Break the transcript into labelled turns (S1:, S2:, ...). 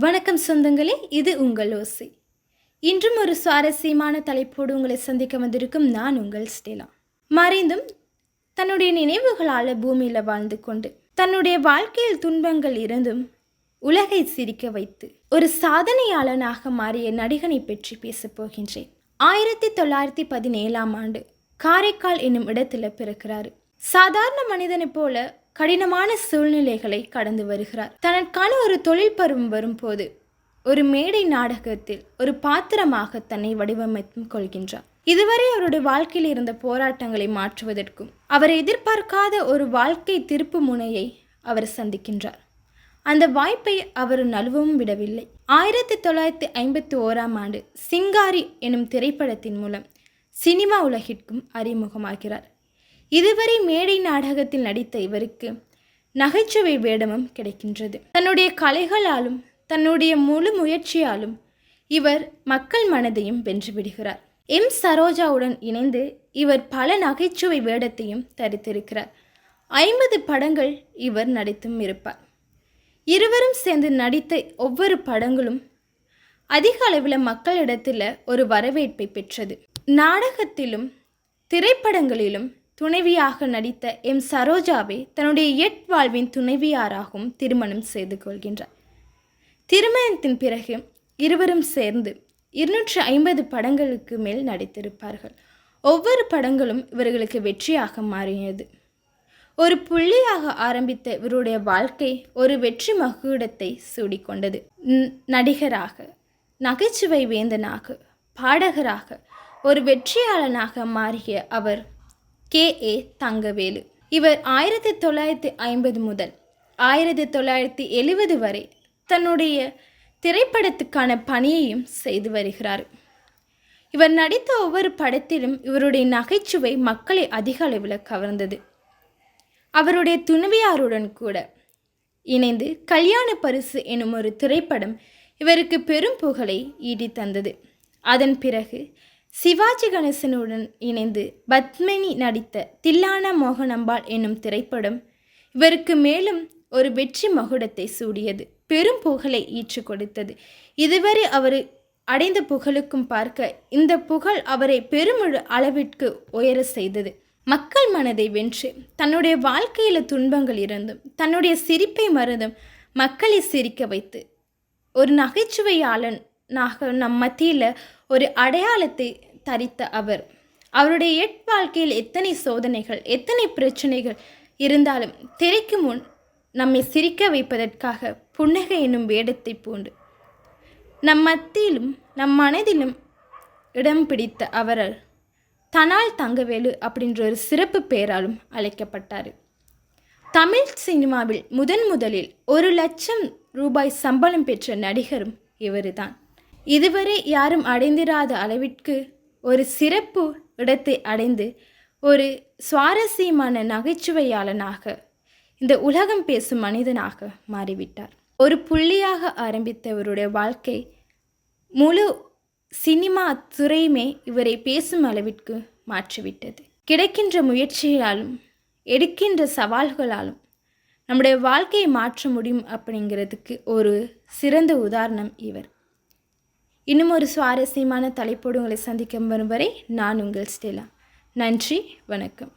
S1: வணக்கம் சொந்தங்களே இது உங்கள் ஓசை. இன்றும் ஒரு சுவாரஸ்யமான தலைப்போடு உங்களை சந்திக்க வந்திருக்கும் நான் உங்கள் ஸ்டேலா. மறைந்தும் தன்னுடைய நினைவுகளால் பூமியில் வாழ்ந்து கொண்டு தன்னுடைய வாழ்க்கையில் துன்பங்கள் இருந்தும் உலகை சிரிக்க வைத்து ஒரு சாதனையாளனாக மாறிய நடிகனை பற்றி பேசப் போகின்றேன். ஆயிரத்தி தொள்ளாயிரத்தி பதினேழாம் ஆண்டு காரைக்கால் என்னும் இடத்துல பிறக்கிறாரு. சாதாரண மனிதனைப் போல கடினமான சூழ்நிலைகளை கடந்து வருகிறார். தனக்கான ஒரு தொழில் பருவம் வரும்போது ஒரு மேடை நாடகத்தில் ஒரு பாத்திரமாக தன்னை வடிவமைத்தும் கொள்கின்றார். இதுவரை அவருடைய வாழ்க்கையில் இருந்த போராட்டங்களை மாற்றுவதற்கும் அவர் எதிர்பார்க்காத ஒரு வாழ்க்கை திருப்பு முனையை அவர் சந்திக்கின்றார். அந்த வாய்ப்பை அவர் நழுவவும் விடவில்லை. ஆயிரத்தி தொள்ளாயிரத்தி ஐம்பத்தி ஓராம் ஆண்டு சிங்காரி எனும் திரைப்படத்தின் மூலம் சினிமா உலகிற்கும் அறிமுகமாகிறார். இதுவரை மேடை நாடகத்தில் நடித்த இவருக்கு நகைச்சுவை வேடமும் கிடைக்கின்றது. தன்னுடைய கலைகளாலும் தன்னுடைய முழு முயற்சியாலும் இவர் மக்கள் மனதையும் வென்றுவிடுகிறார் எம். சரோஜாவுடன் இணைந்து இவர் பல நகைச்சுவை வேடத்தையும் தரித்திருக்கிறார். ஐம்பது படங்கள் இவர் நடித்தும் இருப்பார். இருவரும் சேர்ந்து நடித்த ஒவ்வொரு படங்களும் அதிக அளவில் மக்களிடத்தில் ஒரு வரவேற்பை பெற்றது. நாடகத்திலும் திரைப்படங்களிலும் துணைவியாக நடித்த எம் சரோஜாவை தன்னுடைய எட் வாழ்வின் துணைவியாராகவும் திருமணம் செய்து கொள்கின்றார். திருமணத்தின் பிறகு இருவரும் சேர்ந்து இருநூற்றி ஐம்பது படங்களுக்கு மேல் நடித்திருப்பார்கள். ஒவ்வொரு படங்களும் இவர்களுக்கு வெற்றியாக மாறியது. ஒரு புள்ளியாக ஆரம்பித்த இவருடைய வாழ்க்கை ஒரு வெற்றி மகுடத்தை சூடிக்கொண்டது. நடிகராக நகைச்சுவை வேந்தனாக பாடகராக ஒரு வெற்றியாளனாக மாறிய அவர் கே. ஏ. தங்கவேலு. இவர் ஆயிரத்தி தொள்ளாயிரத்தி ஐம்பது முதல் ஆயிரத்தி தொள்ளாயிரத்தி எழுபது வரை தன்னுடைய திரைப்படத்துக்கான பணியையும் செய்து வருகிறார். இவர் நடித்த ஒவ்வொரு படத்திலும் இவருடைய நகைச்சுவை மக்களை அதிக அளவில் கவர்ந்தது. அவருடைய துணைவியாருடன் கூட இணைந்து கல்யாண பரிசு எனும் ஒரு திரைப்படம் இவருக்கு பெரும் புகழை ஈடி தந்தது அதன் பிறகு சிவாஜி கணேசனுடன் இணைந்து பத்மினி நடித்த தில்லான மோகனம்பாள் என்னும் திரைப்படம் இவருக்கு மேலும் ஒரு வெற்றி மகுடத்தை சூடியது. பெரும் புகழை ஈற்று கொடுத்தது. இதுவரை அவர் அடைந்த புகழுக்கும் பார்க்க இந்த புகழ் அவரை பெருமொழு அளவிற்கு உயர செய்தது. மக்கள் மனதை வென்று தன்னுடைய வாழ்க்கையில் துன்பங்கள் இருந்தும் தன்னுடைய சிரிப்பை மறந்தும் மக்களை சிரிக்க வைத்து ஒரு நகைச்சுவையாளன் நாக நம் மத்தியில் ஒரு அடையாளத்தை தரித்த அவர். அவருடைய எட் வாழ்க்கையில் எத்தனை சோதனைகள் எத்தனை பிரச்சனைகள் இருந்தாலும் திரைக்கு முன் நம்மை சிரிக்க வைப்பதற்காக புன்னகை என்னும் வேடத்தை பூண்டு. நம் மத்தியிலும் நம் மனதிலும் இடம் பிடித்த அவரால் தனால் தங்கவேலு அப்படின்ற ஒரு சிறப்பு பெயராலும் அழைக்கப்பட்டார். தமிழ் சினிமாவில் முதன் முதலில் ஒரு லட்சம் ரூபாய் சம்பளம் பெற்ற நடிகரும் இவருதான். இதுவரை யாரும் அடைந்திராத அளவிற்கு ஒரு சிறப்பு இடத்தை அடைந்து ஒரு சுவாரஸ்யமான நகைச்சுவையாளனாக இந்த உலகம் பேசும் மனிதனாக மாறிவிட்டார். ஒரு புள்ளியாக ஆரம்பித்தவருடைய வாழ்க்கை முழு சினிமா துறையுமே இவரை பேசும் அளவிற்கு மாற்றிவிட்டது. கிடைக்கின்ற முயற்சியாலும் எடுக்கின்ற சவால்களாலும் நம்முடைய வாழ்க்கையை மாற்ற முடியும் அப்படிங்கிறதுக்கு ஒரு சிறந்த உதாரணம் இவர். இன்னும் ஒரு சுவாரஸ்யமான தலைப்போடு உங்களை சந்திக்கும் வரும் வரை நான் உங்கள் ஸ்டெலா நன்றி வணக்கம்.